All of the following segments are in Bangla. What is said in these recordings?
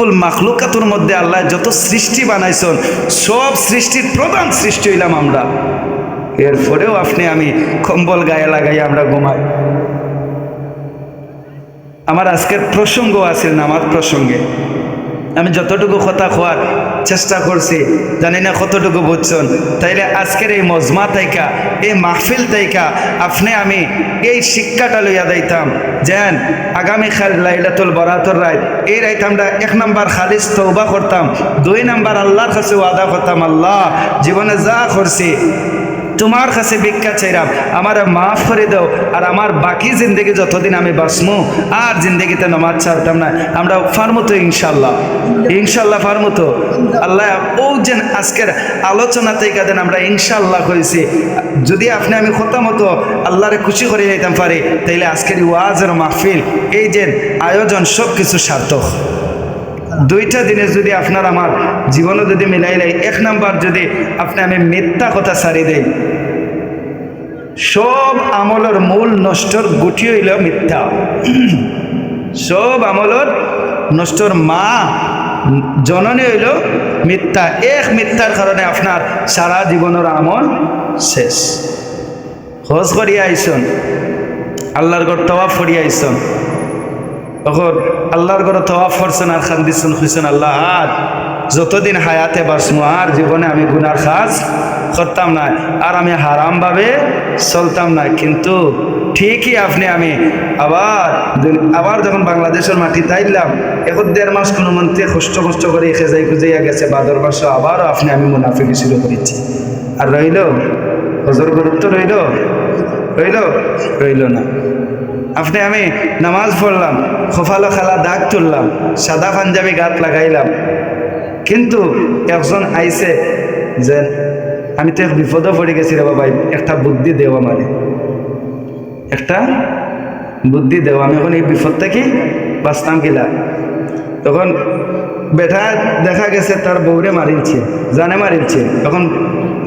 কুল মাখলুকাতুর মধ্যে আল্লাহ যত সৃষ্টি বানাইছেন, সব সৃষ্টির প্রধান সৃষ্টি হইলাম আমরা। এরপরেও আপনি আমি কম্বল গায়ে লাগাই আমরা ঘুমাই। আমার আজকের প্রসঙ্গ আছে, নামাজ প্রসঙ্গে। আমি যতটুকু কথা খোয়ার চেষ্টা করছি, জানি না কতটুকু বুঝছেন। তাইলে আজকের এই মজমা তাইকা, এই মাহফিল তাইকা, আপনি আমি এই শিক্ষাটা লইয়া দিতাম যেন আগামীকাল লাইলাতুল বরাতর রায় এই রাইতে আমরা এক নম্বর খালিস তৌবা করতাম, দুই নম্বর আল্লাহর কাছে ওয়াদা করতাম, আল্লাহ, জীবনে যা করছি তোমার কাছে ভিক্ষা চাইরাম, আমার মাফ করে দাও, আর আমার বাকি জিন্দগি যতদিন আমি বাঁচমু, আর জিন্দগিতে নমাজ ছাড়তাম না। আমরা ফার্মো তো ইনশাল্লাহ ইনশাল্লাহ ফার্মো তো আল্লাহ ও যেন আজকের আলোচনা থেকে দেন আমরা ইনশাল্লাহ করেছি। যদি আপনি আমি কথা মতো আল্লাহরে খুশি করে যাইতাম পারি, তাইলে আজকের ওয়াজের মাহফিল, এই যে আয়োজন সব কিছু সার্থক। দুইটা দিনে যদি আপনার আমার জীবনে যদি মিলাই লাই, এক নাম্বার যদি আপনি আমি মিথ্যা কথা সারি দেই, সব আমলের মূল নষ্টর গুটি হইল মিথ্যা। সব আমলের নষ্টর মা জননী হইল মিথ্যা। এক মিথ্যার কারণে আপনার সারা জীবনের আমল শেষ। হজ করিয়া আইসন, আল্লাহর গড় তওয়াফ করিয়া আইসন তখন আল্লাহর ঘরে তওয়াফ করছেন আর খান দিচ্ছেন খুঁজছেন আল্লাহ, আর যতদিন হায়াতে বাসমু আর জীবনে আমি গুনার কাজ করতাম না, আর আমি হারামভাবে চলতাম না, কিন্তু ঠিকই আপনি, আমি আবার আবার যখন বাংলাদেশের মাটি তাইলাম, এখন দেড় মাস কোনো মন্ত্রী কষ্ট কষ্ট করে খেজাই খুঁজাইয়া গেছে, বাদর মাসে আবারও আপনি, আমি মুনাফিকি শুরু করেছি আর রইল, হজর গুরুত্ব রইল রইল রইল না। আপনি আমি নামাজ পড়লাম, খোফালো খেলা দাগ তুললাম, সাদা পাঞ্জাবি গাত লাগাইলাম। কিন্তু একজন আইছে যে, আমি তো এক বিপদে পড়ে গেছি রে বাবা একটা বুদ্ধি দেও আমারে। একটা বুদ্ধি দেও, আমি এখন এই বিপদ থেকে বাঁচতাম কিলা তখন বেটা দেখা গেছে তার বউরে মারিলছে, জানে মারিলছে, তখন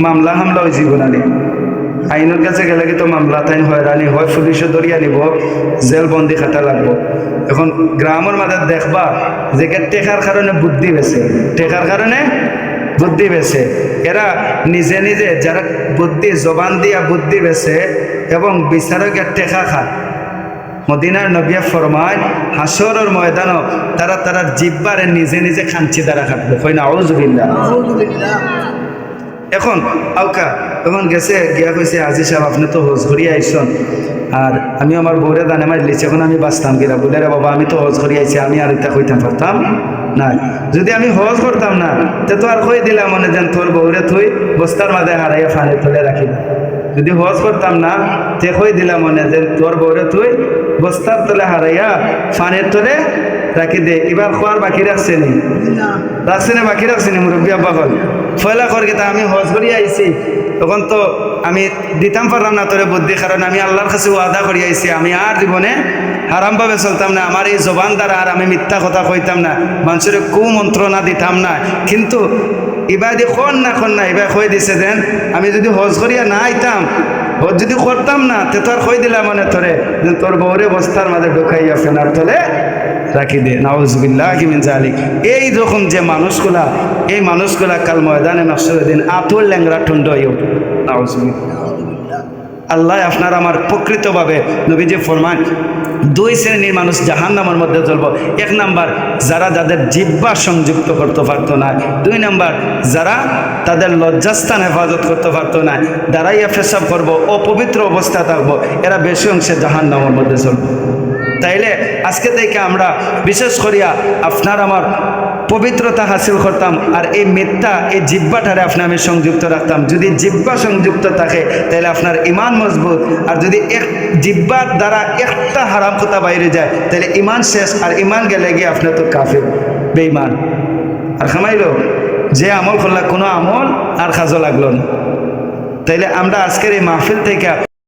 মামলা হামলা হয়েছে গুণানি আইনের কাছে গেলে কি তো মামলা তাই হয়রানি হয় পুলিশে ধরিয়া নিব জেল বন্দি খাতা লাগবো। এখন গ্রামের মাঝে দেখবা যে টেকার কারণে বুদ্ধি বেছে টেকার কারণে বুদ্ধি বেছে এরা নিজে নিজে যারা বুদ্ধি, জবান দিয়া বুদ্ধি বেছে এবং বিচারকের টেকা খায়। মদিনার নবিয়া ফরমায় হাসরের ময়দানও তারা তারা জিব্বারে নিজে নিজে খাঞ্চি দ্বারা খাটবে কই না আউজুবিল্লাহ এখন আউকা তখন গেছে গিয়া কইছে আজি সাহেব আপনি তো হজ ঘুরিয়ে আইসন। আর আমি আমার বউরে দানে মারি লিছি এখন আমি বাঁচতাম কিনা বলে রে বাবা আমি তো হজ ঘুরিয়ে আইছি আমি আর এটা কইতাম পারতাম না যদি আমি হজ করতাম না তে তো আর কই দিলাম মনে যেন তোর বউরে থুই বস্তার মাঝে হারাইয়া ফানে তুলে রাখি যদি হজ করতাম না তে কই দিলাম মনে যে তোর বউরে তুই বস্তার তলে হারাইয়া ফানের তলে রাখি দে। এবার খোয়ার বাকি রাখছে নি? রাখছে না বাকি রাখছে নি মুরব্বী আব্বা কল ফয়লা কর গেতা আমি হজ করি আইছি। তখন তো আমি দিতাম পারলাম না তোরে বুদ্ধি, কারণ আমি আল্লাহর কাছে ওয়াদা করি আইছি। আমি আর জীবনে হারামভাবে চলতাম না। আমার এই জবান দ্বারা আর আমি মিথ্যা কথা কইতাম না। মানুষের কুমন্ত্রণা দিতাম না। কিন্তু ইবাদি খন না খন না, এবার কই দিছে দেন, আমি যদি হজ করিয়া না আইতাম, হজ যদি করতাম না, তে তোর কই দিলাম মানে তোরে? তোর বউরে বস্তার মাঝে ঢুকাইয়া ফেনার তলে রাখি দে নাউজবিল্লাহ কিমিন জালিক এই যখন যে মানুষগুলা, এই মানুষগুলা কাল ময়দানে নসর দিন আতুল ল্যাংরা নাউজবিল্লাহ আল্লাহ আপনার আমার প্রকৃতভাবে নবীজি ফরমান, দুই শ্রেণির মানুষ জাহান নামের মধ্যে চলব। এক নাম্বার, যারা যাদের জিব্বা সংযুক্ত করতে পারতো না। দুই নাম্বার, যারা তাদের লজ্জাস্থান হেফাজত করতে পারতো না। দাঁড়াইয়া পেশাব করব, অপবিত্র অবস্থা থাকব। এরা বেশি অংশে জাহান নামের মধ্যে চলবো। তাইলে আজকে থেকে আমরা বিশেষ করিয়া আপনার আমার পবিত্রতা হাসিল করতাম আর এই মিথ্যা এই জিব্বাটারে আপনার আমি সংযুক্ত রাখতাম। যদি জিব্বা সংযুক্ত থাকে তাহলে আপনার ইমান মজবুত। আর যদি এক জিব্বার দ্বারা একটা হারাম কথা বাইরে যায় তাহলে ইমান শেষ আর ইমান গেলে গিয়ে আপনার তো কাফে বেইমান আর খামাইলো, যে আমল করলা কোনো আমল আর কাজও লাগল না। তাইলে আমরা আজকের এই মাহফিল থেকে